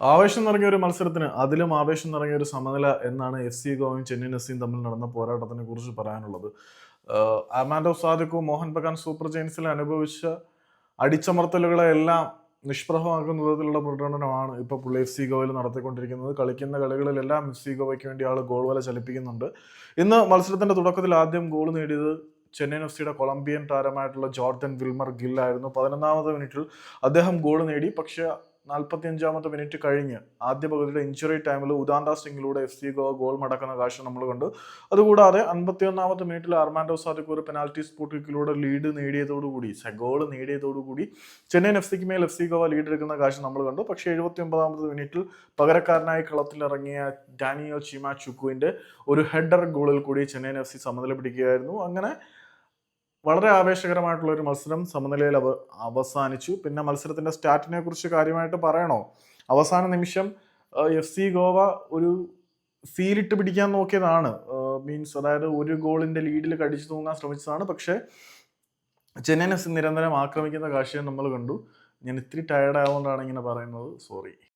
ആവേശം നിറഞ്ഞ ഒരു മത്സരത്തിന് അതിലും ആവേശം നിറഞ്ഞ ഒരു സമനില എന്നാണ് എഫ് സി ഗോവയും ചെന്നൈയിൻ എഫ് സിയും തമ്മിൽ നടന്ന പോരാട്ടത്തിനെ കുറിച്ച് പറയാനുള്ളത്. അമാൻഡോ സാദിഖും മോഹൻ ബഗാൻ സൂപ്പർ ജെയിൻസിൽ അനുഭവിച്ച അടിച്ചമർത്തലുകളെ എല്ലാം നിഷ്പ്രഭമാക്കുന്ന വിധത്തിലുള്ള പ്രകടനമാണ് ഇപ്പോൾ പുള്ളി എഫ് സി ഗോവയിൽ നടത്തിക്കൊണ്ടിരിക്കുന്നത്. കളിക്കുന്ന കളികളിലെല്ലാം എഫ് സി ഗോവയ്ക്ക് വേണ്ടി ആൾ ഗോൾ വല ചലിപ്പിക്കുന്നുണ്ട്. ഇന്ന് മത്സരത്തിന്റെ തുടക്കത്തിൽ ആദ്യം ഗോൾ നേടിയത് ചെന്നൈയിൻ എഫ് സിയുടെ കൊളംബിയൻ താരമായിട്ടുള്ള ജോർദൻ വിൽമർ ഗില്ലായിരുന്നു. പതിനൊന്നാമത് മിനിറ്റിൽ അദ്ദേഹം ഗോൾ നേടി. പക്ഷേ നാൽപ്പത്തി അഞ്ചാമത്തെ മിനിറ്റ് കഴിഞ്ഞ് ആദ്യ പകുതിയിലെ ഇഞ്ചുറി ടൈമിൽ ഉദാന്ത സിംഗിലൂടെ എഫ് സി ഗോവ ഗോൾ മടക്കുന്ന കാഴ്ച നമ്മൾ കണ്ടു. അതുകൂടാതെ അൻപത്തി ഒന്നാമത്തെ മിനിറ്റിൽ അർമാൻഡോ ഒരു പെനാൽറ്റി സ്പോട്ടിക്കിലൂടെ ലീഡ് നേടിയതോടുകൂടി ഗോൾ നേടിയതോടുകൂടി ചെന്നൈയിൻ എഫ് സിക്ക് മേൽ എഫ് സി ഗോവ ലീഡ് എടുക്കുന്ന കാഴ്ച നമ്മൾ കണ്ടു. പക്ഷേ എഴുപത്തി ഒമ്പതാമത്തെ മിനിറ്റിൽ പകരക്കാരനായി കളത്തിലിറങ്ങിയ ഡാനിയോ ചീമ ചുക്കുവിന്റെ ഒരു ഹെഡർ ഗോളിൽ കൂടി ചെന്നൈയിൻ എഫ് സി സമനില പിടിക്കുകയായിരുന്നു. അങ്ങനെ വളരെ ആവേശകരമായിട്ടുള്ള ഒരു മത്സരം സമനിലയിൽ അവ അവസാനിച്ചു. പിന്നെ മത്സരത്തിന്റെ സ്റ്റാറ്റിനെ കുറിച്ച് കാര്യമായിട്ട് പറയണോ? അവസാന നിമിഷം എഫ് സി ഗോവ ഒരു സീലിട്ട് പിടിക്കാൻ നോക്കിയതാണ്. മീൻസ് അതായത് ഒരു ഗോളിന്റെ ലീഡിൽ കടിച്ചു തൂങ്ങാൻ ശ്രമിച്ചതാണ്. പക്ഷേ ചെന്നൈ എഫ് സി നിരന്തരം ആക്രമിക്കുന്ന കാഴ്ചയും നമ്മൾ കണ്ടു. ഞാൻ ഇത്തിരി ടയർഡ് ആയതുകൊണ്ടാണ് ഇങ്ങനെ പറയുന്നത്. സോറി